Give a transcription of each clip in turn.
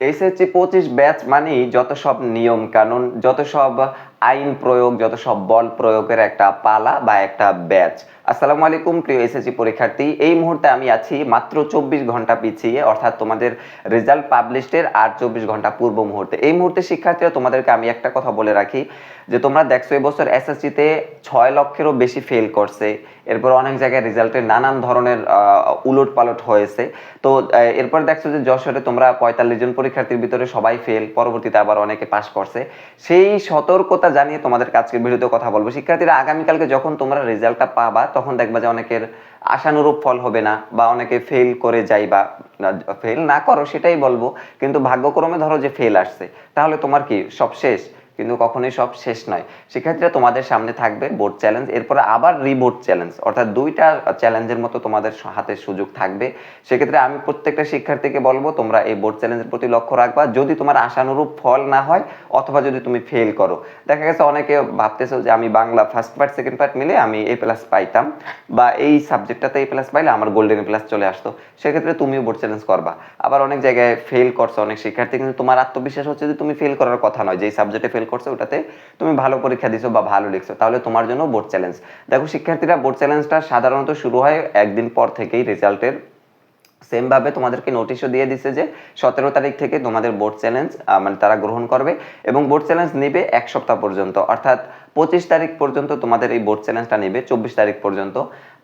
SSC পঁচিশ batch মানেই যত সব নিয়ম কানুন যত সব আইন প্রয়োগ, যত সব বল প্রয়োগের একটা পালা বা একটা ব্যাচ। আসসালামু আলাইকুম, প্রিয় এসএসসি পরীক্ষার্থী। এই মুহূর্তে আমি আছি মাত্র চব্বিশ ঘণ্টা পিছিয়ে, অর্থাৎ তোমাদের রেজাল্ট পাবলিশের আর চব্বিশ ঘণ্টা পূর্ব মুহূর্তে। এই মুহূর্তে শিক্ষার্থীরা, তোমাদেরকে আমি একটা কথা বলে রাখি যে, তোমরা দেখছ এবছর এসএসসিতে ছয় লক্ষেরও বেশি ফেল করছে। এরপর অনেক জায়গায় রেজাল্টের নানান ধরনের উলট পালট হয়েছে। তো এরপর দেখছ যে, যশোরে তোমরা পঁয়তাল্লিশ জন পরীক্ষার্থীর ভিতরে সবাই ফেল পরবর্তীতে আবার অনেকে পাশ করছে। সেই সতর্কতা জানিয়ে তোমাদের আজকের ভিডিওতে কথা বলব। শিক্ষার্থীরা, আগামীকালকে যখন তোমরা রেজাল্টটা পাবা, তখন দেখবা যে অনেকের আশানুরূপ ফল হবে না বা অনেকে ফেল করে যাইবা। ফেল না করো, সেটাই বলব। কিন্তু ভাগ্যক্রমে ধরো যে ফেল আসছে, তাহলে তোমার কি সব শেষ কিন্তু কখনোই সব শেষ নয়। শিক্ষার্থীরা তোমাদের সামনে থাকবে বোর্ড চ্যালেঞ্জ এরপরে আবার রিবোর্ড চ্যালেঞ্জ অর্থাৎ দুইটা চ্যালেঞ্জের মতো তোমাদের হাতে সুযোগ থাকবে। সেক্ষেত্রে আমি প্রত্যেকটা শিক্ষার্থীকে বলব, তোমরা এই বোর্ড চ্যালেঞ্জের প্রতি লক্ষ্য রাখবা। যদি তোমার আশানুরূপ ফল না হয়, অথবা যদি তুমি ফেল করো। দেখা গেছে অনেকে ভাবতেছো যে আমি Bangla first part second part মিলে আমি এ প্লাস পাইতাম, বা এই সাবজেক্টটাতে এ প্লাস পাইলে আমার গোল্ডেন প্লাস চলে আসতো। সেক্ষেত্রে তুমিও বোর্ড চ্যালেঞ্জ করবা। আবার অনেক জায়গায় ফেল করছ অনেক শিক্ষার্থী, কিন্তু তোমার আত্মবিশ্বাস হচ্ছে যে তুমি ফেল করার কথা নয়, যেই সাবজেক্টে ফেল করছ, ওটাতে তুমি ভালো পরীক্ষা দিছো বা ভালো লিখছো, তাহলে তোমার জন্য বোর্ড চ্যালেঞ্জ দেখো, শিক্ষার্থীরা বোর্ড চ্যালেঞ্জটা সাধারণত শুরু হয় একদিন পর থেকেই রেজাল্টের সেম ভাবে তোমাদেরকে নোটিশও দিয়ে দিছে যে সতেরো তারিখ থেকে তোমাদের বোর্ড চ্যালেঞ্জ মানে তারা গ্রহণ করবে এবং বোর্ড চ্যালেঞ্জ নেবে এক সপ্তাহ পর্যন্ত। অর্থাৎ পঁচিশ তারিখ পর্যন্ত তোমাদের এই বোর্ড চ্যালেঞ্জটা নেবে, চব্বিশ তারিখ পর্যন্ত।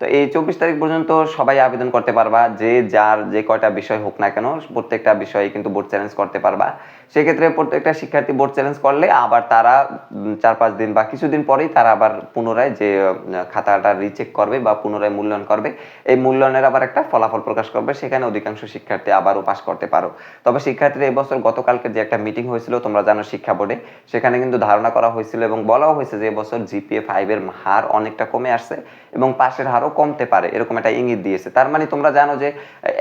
তো এই চব্বিশ তারিখ পর্যন্ত সবাই আবেদন করতে পারবা, যে যার যে কয়টা বিষয় হোক না কেন, প্রত্যেকটা বিষয়ে কিন্তু বোর্ড চ্যালেঞ্জ করতে পারবা। সেক্ষেত্রে প্রত্যেকটা শিক্ষার্থী বোর্ড চ্যালেঞ্জ করলে আবার তারা চার পাঁচ দিন বা কিছুদিন পরেই তারা আবার পুনরায় যে খাতাটা রিচেক করবে বা পুনরায় মূল্যায়ন করবে, এই মূল্যায়নের আবার একটা ফলাফল প্রকাশ করবে, সেখানে অধিকাংশ শিক্ষার্থী আবারও পাশ করতে পারো। তবে শিক্ষার্থীরা এবছর গতকালকে যে একটা মিটিং হয়েছিল, তোমরা জানো শিক্ষা বোর্ডে সেখানে কিন্তু ধারণা করা হয়েছিল এবং বলাও হয়েছে যে এবছর জিপিএ ফাইভের হার অনেকটা কমে আসছে এবং পাশের হারও কমতে পারে, এরকম একটা ইঙ্গিত দিয়েছে। তার মানে তোমরা জানো যে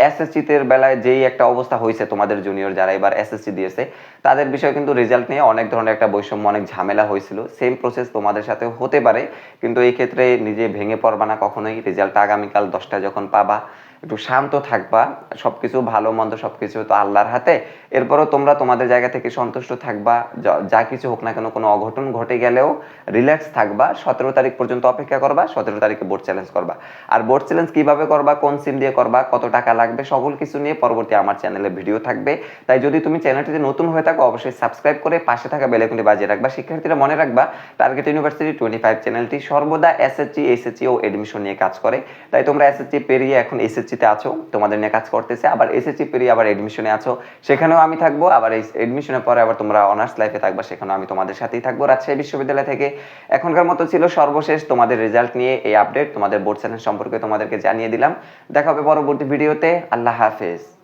এসএসসি এর বেলায় যেই একটা অবস্থা হয়েছে তোমাদের জুনিয়র যারা এবার এসএসসি দিয়েছে, তাদের বিষয়ে কিন্তু রেজাল্ট নিয়ে অনেক ধরনের একটা বৈষম্য, অনেক ঝামেলা হয়েছিল। সেম প্রসেস তোমাদের সাথে হতে পারে, কিন্তু এই ক্ষেত্রে নিজে ভেঙে পড়বা না, কখনোই রেজাল্ট আগামীকাল দশটা যখন পাবা। একটু শান্ত থাকবা, সবকিছু ভালো, মন্দ সবকিছু তো আল্লাহর হাতে। এরপরও তোমরা তোমাদের জায়গা থেকে সন্তুষ্ট থাকবা, যা- কিছু হোক না কেন কোনো অঘটন ঘটে গেলেও রিল্যাক্স থাকবা, সতেরো তারিখ পর্যন্ত অপেক্ষা করবা, সতেরো তারিখে বোর্ড চ্যালেঞ্জ করবা। আর বোর্ড চ্যালেঞ্জ কীভাবে করবা, কোন সিম দিয়ে করবা, কত টাকা লাগবে, সকল কিছু নিয়ে পরবর্তী আমার চ্যানেলে ভিডিও থাকবে। তাই যদি তুমি চ্যানেলটিতে নতুন হয়ে থাকো, অবশ্যই সাবস্ক্রাইব করে পাশে থাকা বেলাইকনটি বাজিয়ে রাখবা। শিক্ষার্থীরা মনে রাখবা টার্গেট ইউনিভার্সিটি টোয়েন্টি ফাইভ চ্যানেলটি সর্বদা এসএসসি এসএসসি ও এডমিশন নিয়ে কাজ করে। তাই তোমরা এসএসসি পেরিয়ে এখন এসএসসি তে আছো, তোমাদের নিয়ে কাজ করতেছে, আবার এসএসসি পেরিয়ে আবার এডমিশনে আছো, সেখানেও আমি থাকব, আবার এই এডমিশনের পরে আবার তোমরা অনার্স লাইফে থাকবা, সেখানেও আমি তোমাদের সাথেই থাকব রাজশাহী বিশ্ববিদ্যালয় থেকে। এখনকার মতো ছিল সর্বশেষ তোমাদের রেজাল্ট নিয়ে এই আপডেট তোমাদের বোর্ড চ্যানেল সম্পর্কে তোমাদেরকে জানিয়ে দিলাম। দেখা হবে পরবর্তী ভিডিওতে আল্লাহ হাফেজ।